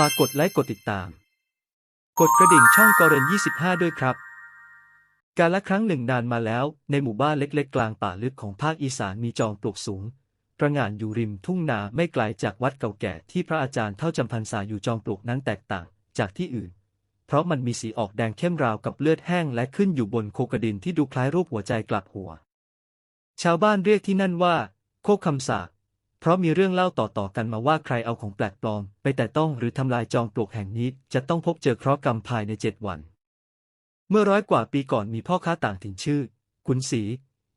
ฝากกดไลค์กดติดตาม กดกระดิ่งช่องกอเรน25 ด้วยครับ การละครั้งหนึ่งนานมาแล้ว ในหมู่บ้านเล็ก ๆ กลางป่าลึกของภาคอีสานมีจอมปลวกสูงประงานอยู่ริมทุ่งนาไม่ไกลจากวัดเก่าแก่ที่พระอาจารย์เท่าจำพรรษาอยู่จอมปลวกนั้นแตกต่างจากที่อื่น เพราะมันมีสีออกแดงเข้มราวกับเลือดแห้งและขึ้นอยู่บนโคกระดินที่ดูคล้ายรูปหัวใจกลับหัว ชาวบ้านเรียกที่นั่นว่า โคกคำสาก ราะมีเรื่องเล่าต่อๆกันมาว่าใครเอาของแปลกปลอม ไปแต่ต้องหรือทำลายจอมปลวกแห่งนี้ จะต้องพบเจอเคราะห์กรรมภายในเจ็ดวัน เมื่อร้อยกว่าปีก่อนมีพ่อค้าต่างถิ่นชื่อ ขุนศรี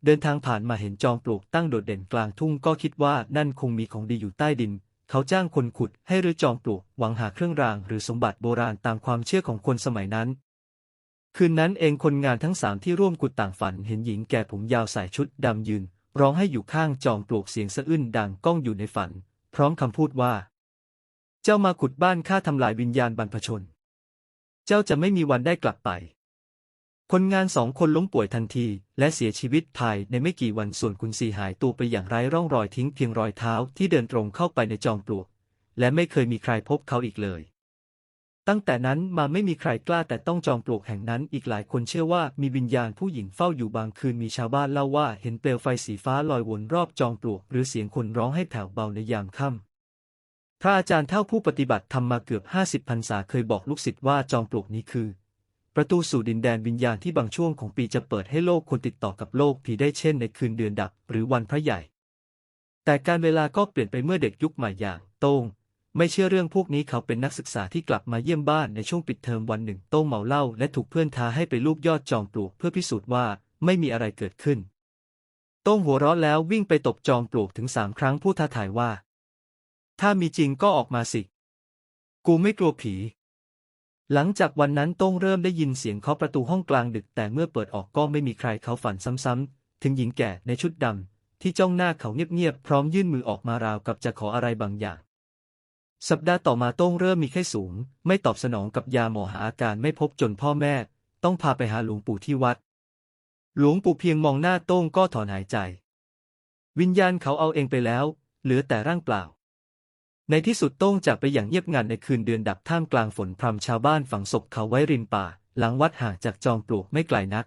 เดินทางผ่านมาเห็นจอมปลวกตั้งโดดเด่นกลางทุ่งก็คิดว่านั่นคงมีของดีอยู่ใต้ดิน เขาจ้างคนขุดให้รื้อจอมปลวกหวังหาเครื่องรางหรือสมบัติโบราณตามความเชื่อของคนสมัยนั้น คืนนั้นเองคนงานทั้งสามที่ร่วมขุดต่างฝันเห็นหญิงแก่ผมยาวใส่ชุดดำยืน ร้องให้อยู่ข้างจอมปลวกเสียงสะอื้นดังก้องอยู่ในฝัน พร้อมคำพูดว่า เจ้ามาขุดบ้านข้าทำลายวิญญาณบรรพชน เจ้าจะไม่มีวันได้กลับไป คนงานสองคนล้มป่วยทันที และเสียชีวิตภายในไม่กี่วันส่วนคุณสีหายตัวไปอย่างไร้ร่องรอยทิ้งเพียงรอยเท้าที่เดินตรงเข้าไปในจอมปลวก และไม่เคยมีใครพบเขาอีกเลย ตั้งแต่นั้นมาไม่มีใครกล้าแต่ต้องจอมปลวกแห่งนั้น อีกหลายคนเชื่อว่ามีวิญญาณผู้หญิงเฝ้าอยู่บางคืนมีชาวบ้านเล่าว่าเห็นเปลวไฟสีฟ้าลอยวนรอบจอมปลวก หรือเสียงคนร้องให้แผ่วเบาในยามค่ำพระอาจารย์เท่าผู้ปฏิบัติธรรมมาเกือบห้าสิบพรรษาเคยบอกลูกศิษย์ว่าจอมปลวกนี้คือ ประตูสู่ดินแดนวิญญาณที่บางช่วงของปีจะเปิดให้โลกคนติดต่อกับโลกผีได้เช่นในคืนเดือนดับ หรือวันพระใหญ่ แต่การเวลาก็เปลี่ยนไปเมื่อเด็กยุคใหม่อย่าง โต้ง ไม่เชื่อเรื่องพวกนี้เขาเป็นนักศึกษาที่กลับมาเยี่ยมบ้านในช่วงปิดเทอมวันหนึ่งโต้งเมาเหล้าและถูกเพื่อนท้าให้ไปลูบยอดจอมปลวกเพื่อพิสูจน์ว่าไม่มีอะไรเกิดขึ้น โต้งหัวเราะแล้ววิ่งไปตบจอมปลวกถึงสามครั้งพูดท้าทายว่า ถ้ามีจริงก็ออกมาสิ กูไม่กลัวผี หลังจากวันนั้นโต้งเริ่มได้ยินเสียงเคาะประตูห้องกลางดึก แต่เมื่อเปิดออกก็ไม่มีใครเขาฝันซ้ำๆถึงหญิงแก่ในชุดดำที่จ้องหน้าเขาเงียบๆพร้อมยื่นมือออกมาราวกับจะขออะไรบางอย่าง สัปดาห์ต่อมาโต้งเริ่มมีไข้สูง ไม่ตอบสนองกับยาหมอหาอาการไม่พบจนพ่อแม่ ต้องพาไปหาหลวงปู่ที่วัด หลวงปู่เพียงมองหน้าโต้งก็ถอนหายใจ วิญญาณเขาเอาเองไปแล้ว เหลือแต่ร่างเปล่า ในที่สุดโต้งจากไปอย่างเงียบงันในคืนเดือนดับท่ามกลางฝนพรำชาวบ้านฝังศพเขาไว้ริมป่า หลังวัดห่างจากจอมปลวกไม่ไกลนัก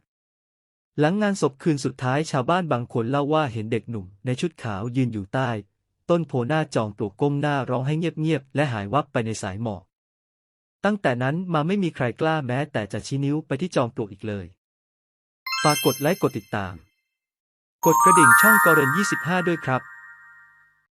หลังงานศพคืนสุดท้ายชาวบ้านบางคนเล่าว่าเห็นเด็กหนุ่ม ในชุดขาวยืนอยู่ใต้ ต้นโพหน้าจอมปลวกก้มหน้าร้องให้เงียบๆและหายวับไปในสายหมอกตั้งแต่นั้นมาไม่มีใครกล้าแม้แต่จะชี้นิ้วไปที่จอมปลวกอีกเลย ฝากกดไลค์กดติดตาม กดกระดิ่งช่องกอเรน25 ด้วยครับ